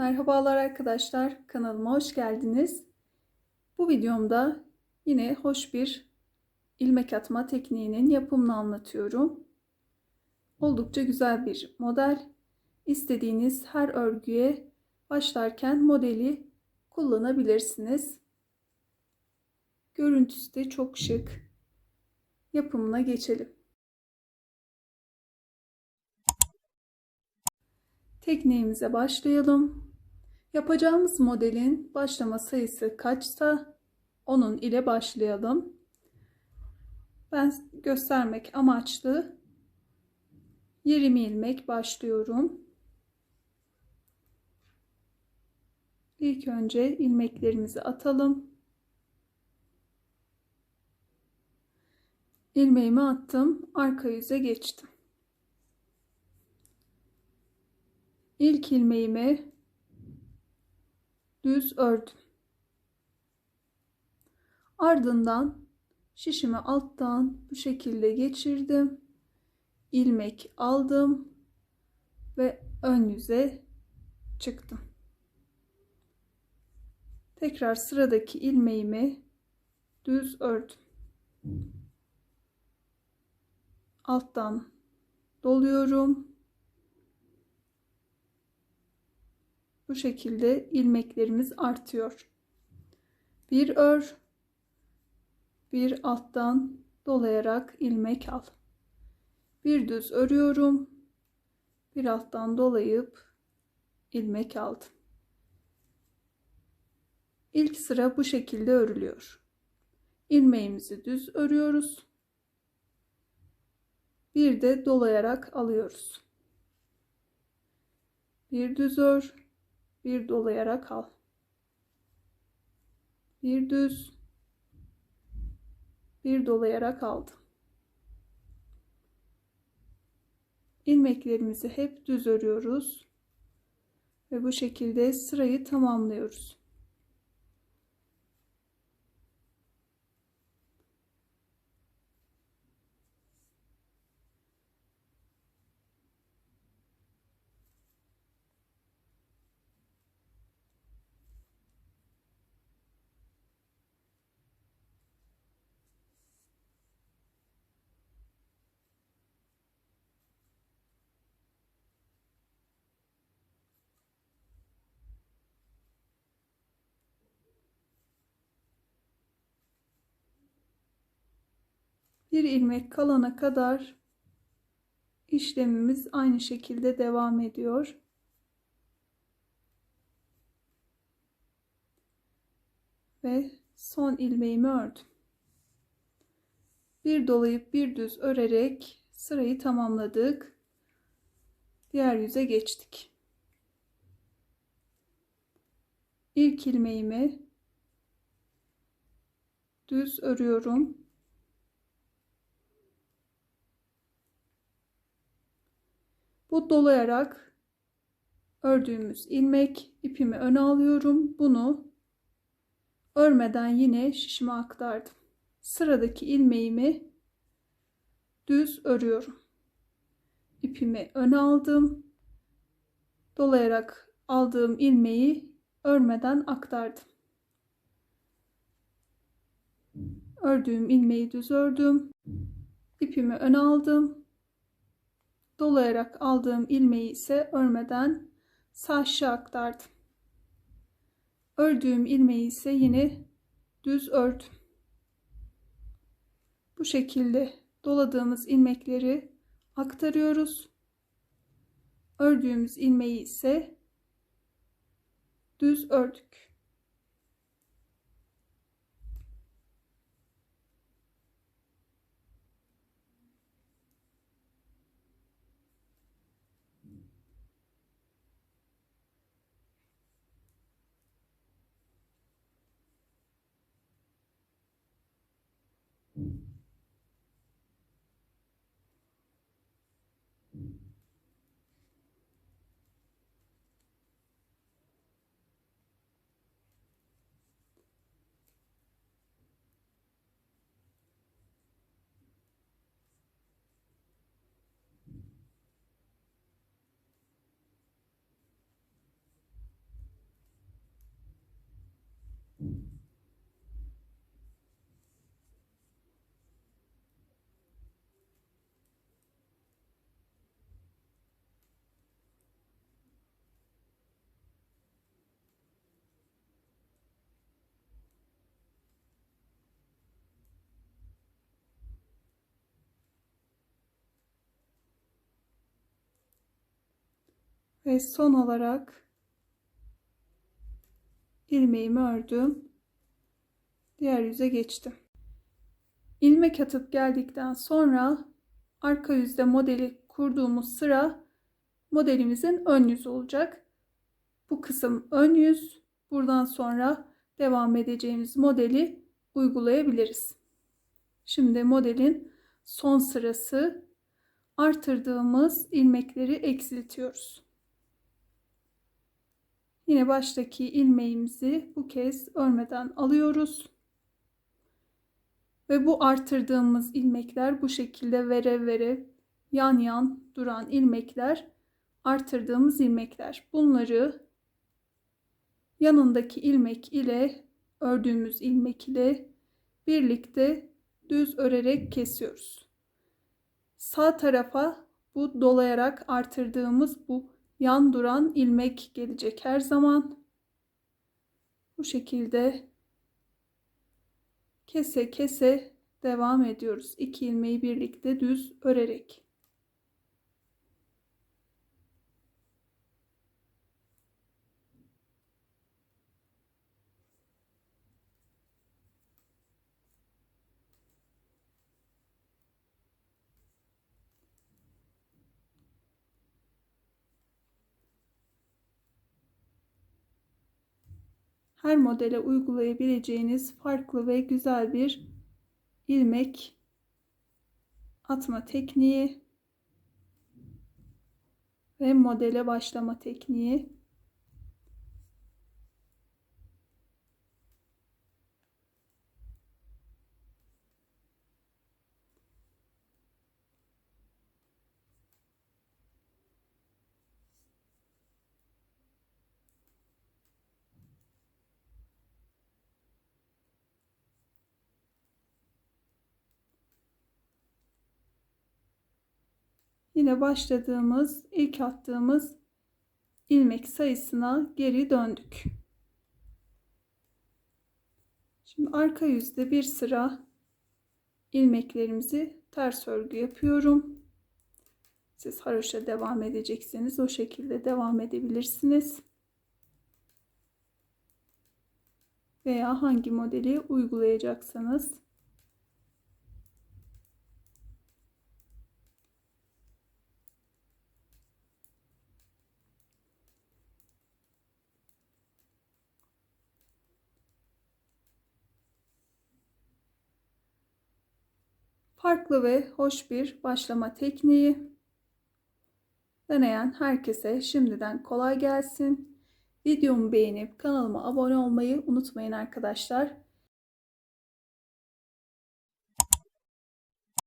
Merhabalar arkadaşlar, kanalıma hoş geldiniz. Bu videomda yine hoş bir ilmek atma tekniğinin yapımını anlatıyorum. Oldukça güzel bir model. İstediğiniz her örgüye başlarken modeli kullanabilirsiniz. Görüntüsü de çok şık. Yapımına geçelim. Tekniğimize başlayalım. Yapacağımız modelin başlama sayısı kaçsa onun ile başlayalım. Ben göstermek amaçlı 20 ilmek başlıyorum. İlk önce ilmeklerimizi atalım. ilmeğimi attım. Arka yüze geçtim. İlk ilmeğimi düz ördüm. Ardından şişimi alttan bu şekilde geçirdim. ilmek aldım ve ön yüze çıktım. Tekrar sıradaki ilmeğimi düz ördüm. Alttan doluyorum. Bu şekilde ilmeklerimiz artıyor. Bir ör, bir alttan dolayarak ilmek al. Bir düz örüyorum. Bir alttan dolayıp ilmek aldım. İlk sıra bu şekilde örülüyor. İlmeğimizi düz örüyoruz. Bir de dolayarak alıyoruz. Bir düz ör, bir dolayarak al. Bir düz, bir dolayarak aldım. ilmeklerimizi hep düz örüyoruz ve bu şekilde sırayı tamamlıyoruz. Bir ilmek kalana kadar işlemimiz aynı şekilde devam ediyor. Ve son ilmeğimi ördüm. Bir dolayıp bir düz örerek sırayı tamamladık. Diğer yüze geçtik. İlk ilmeğimi düz örüyorum. Bu dolayarak ördüğümüz ilmek ipimi öne alıyorum. Bunu örmeden yine şişime aktardım. Sıradaki ilmeğimi düz örüyorum. İpimi öne aldım. Dolayarak aldığım ilmeği örmeden aktardım. Ördüğüm ilmeği düz ördüm. İpimi öne aldım dolayarak aldığım ilmeği ise örmeden sağ aktardım. Ördüğüm ilmeği ise yine düz ördüm. Bu şekilde doladığımız ilmekleri aktarıyoruz. Ördüğümüz ilmeği ise düz ördük. Ve son olarak ilmeğimi ördüm. Diğer yüze geçtim. İlmek atıp geldikten sonra arka yüzde modeli kurduğumuz sıra modelimizin ön yüzü olacak. Bu kısım ön yüz. Buradan sonra devam edeceğimiz modeli uygulayabiliriz. Şimdi modelin son sırası artırdığımız ilmekleri eksiltiyoruz. Yine baştaki ilmeğimizi bu kez örmeden alıyoruz. Ve bu artırdığımız ilmekler bu şekilde vere vere yan yan duran ilmekler artırdığımız ilmekler. Bunları yanındaki ilmek ile ördüğümüz ilmek ile birlikte düz örerek kesiyoruz. Sağ tarafa bu dolayarak artırdığımız bu yan duran ilmek gelecek her zaman. Bu şekilde kese kese devam ediyoruz. İki ilmeği birlikte düz örerek. Her modele uygulayabileceğiniz farklı ve güzel bir ilmek atma tekniği ve modele başlama tekniği. Yine başladığımız ilk attığımız ilmek sayısına geri döndük. Şimdi arka yüzde bir sıra ilmeklerimizi ters örgü yapıyorum. Siz haroşa devam edecekseniz o şekilde devam edebilirsiniz. Veya hangi modeli uygulayacaksanız Farklı ve hoş bir başlama tekniği. Deneyen herkese şimdiden kolay gelsin. Videomu beğenip kanalıma abone olmayı unutmayın arkadaşlar.